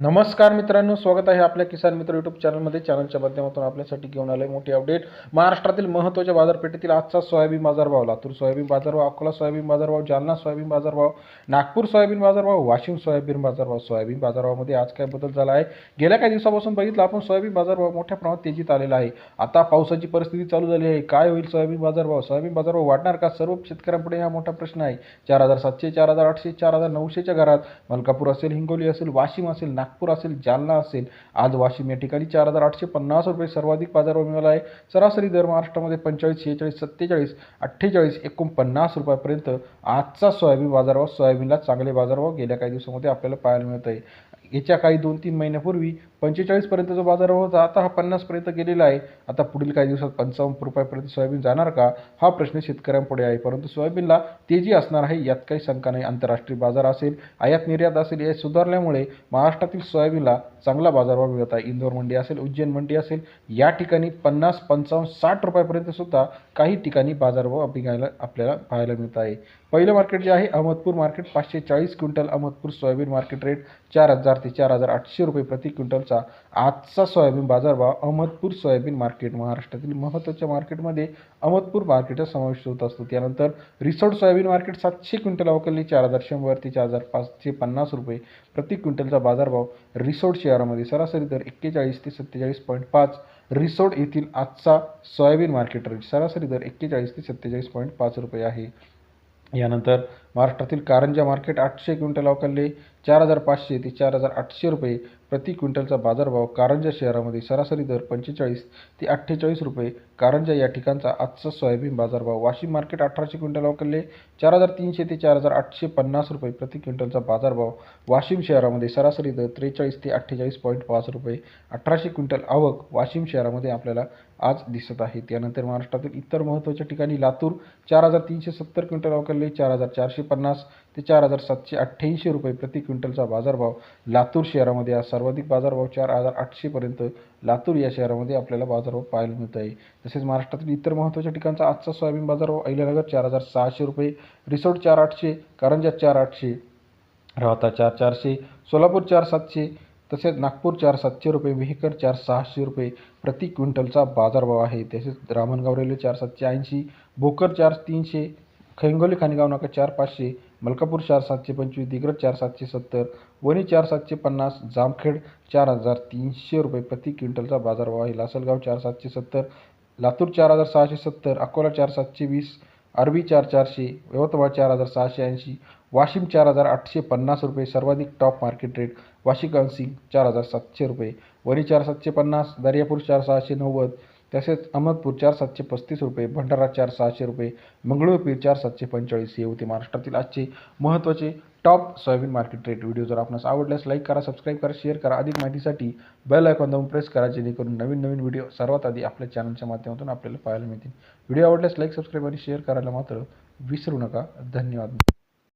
नमस्कार मित्रांनो स्वागत आहे आपल्या किसान मित्र युट्यूब चॅनलमध्ये चॅनलच्या माध्यमातून आपल्यासाठी घेऊन आले मोठी अपडेट महाराष्ट्रातील महत्त्वाच्या बाजारपेठेतील आजचा सोयाबीन बाजारभाव. लातूर सोयाबीन बाजारभाव अकोला सोयाबीन बाजारभाव जालना सोयाबीन बाजारभाव नागपूर सोयाबीन बाजारभाव वाशिम सोयाबीन बाजारभाव. सोयाबीन बाजारभावामध्ये आज काय बदल झाला आहे? गेल्या काही दिवसापासून बघितलं आपण सोयाबीन बाजारभाव मोठ्या प्रमाणात तेजीत आलेला आहे. आता पावसाची परिस्थिती चालू झाली आहे. काय होईल सोयाबीन बाजारभाव? सोयाबीन बाजारभाव वाढणार का? सर्व शेतकऱ्यांपुढे हा मोठा प्रश्न आहे. चार हजार सातशे चार हजार आठशे चार हजार नऊशेच्या घरात मलकापूर असेल हिंगोली असेल वाशिम असेल नागपूर असेल जालना असेल आज वाशिम या ठिकाणी चार हजार आठशे पन्नास रुपये सर्वाधिक बाजारभाव मिळाला आहे. सरासरी दर महाराष्ट्रामध्ये पंचेचाळीस शेहेचाळीस सत्तेचाळीस अठ्ठेचाळीस एकोणपन्नास रुपयापर्यंत आजचा सोयाबीन बाजारभाव सोयाबीनला चांगले बाजारभाव गेल्या काही दिवसामध्ये आपल्याला पाहायला मिळत आहे याच्या काही दोन तीन महिन्यापूर्वी पंचेचाळीसपर्यंत जो बाजारभाव होता आता हा पन्नासपर्यंत गेलेला आहे. आता पुढील काही दिवसात पंचावन्न रुपयापर्यंत सोयाबीन जाणार का? हा प्रश्न शेतकऱ्यांपुढे आहे. परंतु सोयाबीनला तेजी असणार आहे यात काही शंका नाही. आंतरराष्ट्रीय बाजार असेल आयात निर्यात असेल या सुधारल्यामुळे महाराष्ट्रातील सोयाबीनला चांगला बाजारभाव मिळत आहे. इंदोर मंडी असेल उज्जैन मंडी असेल या ठिकाणी पन्नास पंचावन्न साठ रुपयापर्यंत सुद्धा काही ठिकाणी बाजारभाव अभिगायला आपल्याला पाहायला मिळत आहे. पहिलं मार्केट जे आहे अहमदपूर मार्केट पाचशे चाळीस quintal Ahmedpur soyabean market rate चार हजार ते चार हजार आठशे रुपये प्रति क्विंटल. सोयाबीनचा आजचा सोयाबीन बाजारभाव अहमदपूर सोयाबीन मार्केट महाराष्ट्रातील महत्त्वाच्या मार्केटमध्ये अहमदपूर मार्केटचा समावेश होत असतो. त्यानंतर रिसोड सोयाबीन मार्केट सातशे क्विंटल अवकलली चार हजार शंभर ते चार हजार पाचशे पन्नास रुपये प्रति क्विंटलचा बाजारभाव रिसोड शहरामध्ये सरासरी दर एक्केचाळीस ते सत्तेचाळीस पॉईंट पाच रिसोड येथील आजचा सोयाबीन मार्केट रेट सरासरी दर एक्केचाळीस ते सत्तेचाळीस पॉईंट पाच रुपये आहे. यानंतर महाराष्ट्रातील कारंजा मार्केट आठशे क्विंटल अवकलले चार हजार पाचशे ते चार हजार आठशे रुपये प्रति क्विंटलचा बाजारभाव कारंजा शहरामध्ये सरासरी दर पंचेचाळीस ते अठ्ठेचाळीस रुपये. कारंजा या ठिकाणचा आजचा सोयाबीन बाजारभाव वाशिम मार्केट अठराशे क्विंटल अवकालले चार हजार तीनशे ते चार हजार आठशे पन्नास रुपये प्रति क्विंटलचा बाजारभाव वाशिम शहरामध्ये सरासरी दर त्रेचाळीस ते अठ्ठेचाळीस पॉईंट पाच रुपये. अठराशे क्विंटल आवक वाशिम शहरामध्ये आपल्याला आज दिसत आहे. त्यानंतर महाराष्ट्रातील इतर महत्त्वाच्या ठिकाणी लातूर चार हजार तीनशे सत्तर क्विंटल अवकालले चार हजार चारशे पन्नास ते चार हजार सातशे अठ्ठ्याऐंशी रुपये प्रति क्विंटलचा बाजारभाव लातूर शहरामध्ये आज सर्वाधिक बाजारभाव चार हजार आठशेपर्यंत लातूर या शहरामध्ये आपल्याला बाजारभाव पाहायला मिळत आहे. तसेच महाराष्ट्रातील इतर महत्त्वाच्या ठिकाणचा आजचा सोयाबीन बाजारभाव अहिल्यानगर चार हजार सहाशे रुपये रिसोड चार आठशे कारंजा चार आठशे राहता चार चारशे सोलापूर चार सातशे तसेच नागपूर चार सातशे रुपये वेहकर चार सहाशे रुपये प्रति क्विंटलचा बाजारभाव आहे. तसेच रामणगाव रेल्वे चार सातशे ऐंशी भोकर चार तीनशे खैंगोली खाणगाव नाका चार पाचशे मलकापूर चार सातशे पंचवीस दिग्रज चार सातशे सत्तर वणी चार सातशे पन्नास जामखेड चार हजार तीनशे रुपये प्रति क्विंटलचा बाजारभाव आहे. लासलगाव चार सातशे सत्तर लातूर चार हजार सहाशे सत्तर अकोला चार सातशे वीस अरबी चार चारशे यवतमाळ चार हजार सहाशे ऐंशी वाशिम चार हजार आठशे पन्नास रुपये सर्वाधिक टॉप मार्केट रेट वाशिक सिंग चार हजार सातशे रुपये वणी चार सातशे पन्नास दर्यापूर चार सहाशे नव्वद तसेच अहमदपूर चार सातशे पस्तीस रुपये भंडारा चार सहाशे रुपये मंगळूरपीर चार सातशे पंचेचाळीस हे होते महाराष्ट्रातील आजचे महत्त्वाचे top soyabean market rate video जर आपणास आवडल्यास लाईक करा सबस्क्राईब करा शेअर करा. अधिक माहितीसाठी बेल आयकॉन दाबून प्रेस करा जेणेकरून नवीन नवीन व्हिडिओ सर्वात आधी आपल्या चॅनलच्या माध्यमातून आपल्याला पाहायला मिळतील. व्हिडिओ आवडल्यास लाईक सबस्क्राईब आणि शेअर करायला मात्र विसरू नका. धन्यवाद.